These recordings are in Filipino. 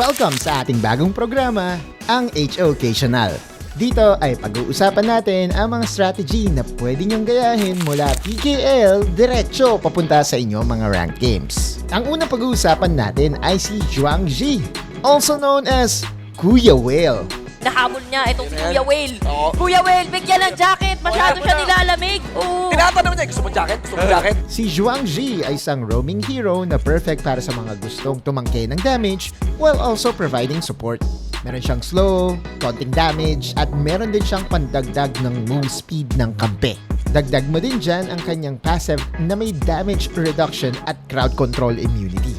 Welcome sa ating bagong programa, ang HO Occasional. Dito ay pag-uusapan natin ang mga strategy na pwede niyong gayahin mula PKL diretso papunta sa inyong mga ranked games. Ang unang pag-uusapan natin ay si Zhuang Ji, also known as Kuya Whale. Nahabol niya itong si. Kuya Whale. Oo. Kuya Whale, bigyan ng jacket. Masyado Wala mo siya na. nilalamig. Oo. Tinatanong niya, gusto mo jacket? Gusto mo jacket? Si Zhuang Ji ay isang roaming hero na perfect para sa mga gustong tumangke ng damage while also providing support. Meron siyang slow, konting damage, at meron din siyang pandagdag ng move speed ng kampe. Dagdag mo din dyan ang kanyang passive na may damage reduction at crowd control immunity.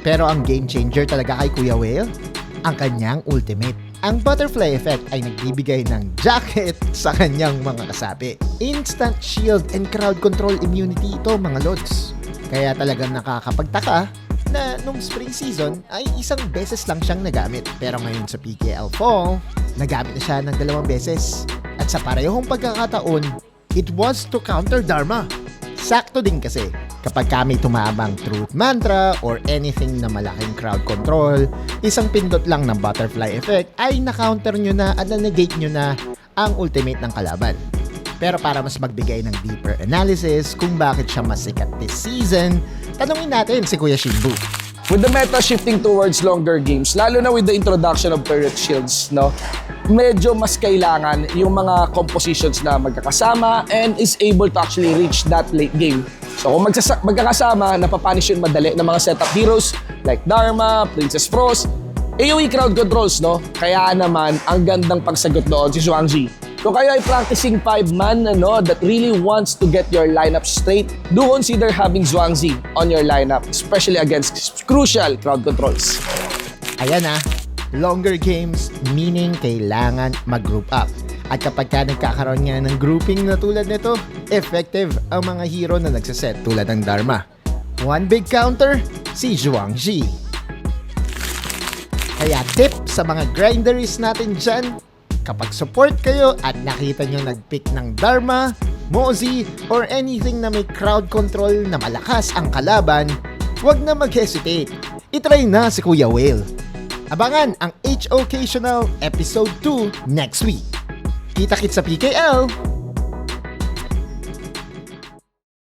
Pero ang game changer talaga kay Kuya Whale, ang kanyang ultimate. Ang butterfly effect ay nagbibigay ng jacket sa kanyang mga kasapi. Instant shield and crowd control immunity ito mga lods. Kaya talagang nakakapagtaka na nung spring season ay isang beses lang siyang nagamit. Pero ngayon sa PKL Fall, nagamit na siya ng dalawang beses. At sa parehong pagkakataon, it was to counter Dharma. Sakto din kasi kapag kami tumabang truth mantra or anything na malaking crowd control, isang pindot lang ng butterfly effect ay na-counter nyo na at na-negate nyo na ang ultimate ng kalaban. Pero para mas magbigay ng deeper analysis kung bakit siya mas sikat this season, tanungin natin si Kuya Shinbu. With the meta shifting towards longer games, lalo na with the introduction of turret shields, no, medyo mas kailangan yung mga compositions na magkakasama and is able to actually reach that late game. So kung magsasa- magkakasama, napapanish yun madali ng mga setup heroes like Dharma, Princess Frost, AoE crowd controls, no? Kaya naman, ang gandang pagsagot doon si Zhuangzi. Kung kayo ay practicing five-man ano, that really wants to get your lineup straight, do consider having Zhuangzi on your lineup, especially against crucial crowd controls. Ayan ah, longer games meaning kailangan mag-group up. At kapag ka nagkakaroon nga ng grouping na tulad nito, effective ang mga hero na nagsaset tulad ng Dharma. One big counter, si Zhuang Ji. Kaya tip sa mga grinderies natin dyan, kapag support kayo at nakita nyo nag-pick ng Dharma, Mozi, or anything na may crowd control na malakas ang kalaban, huwag na mag-hesitate. Itry na si Kuya Whale. Abangan ang H Occasional Episode 2 next week. Kita-kits sa PKL!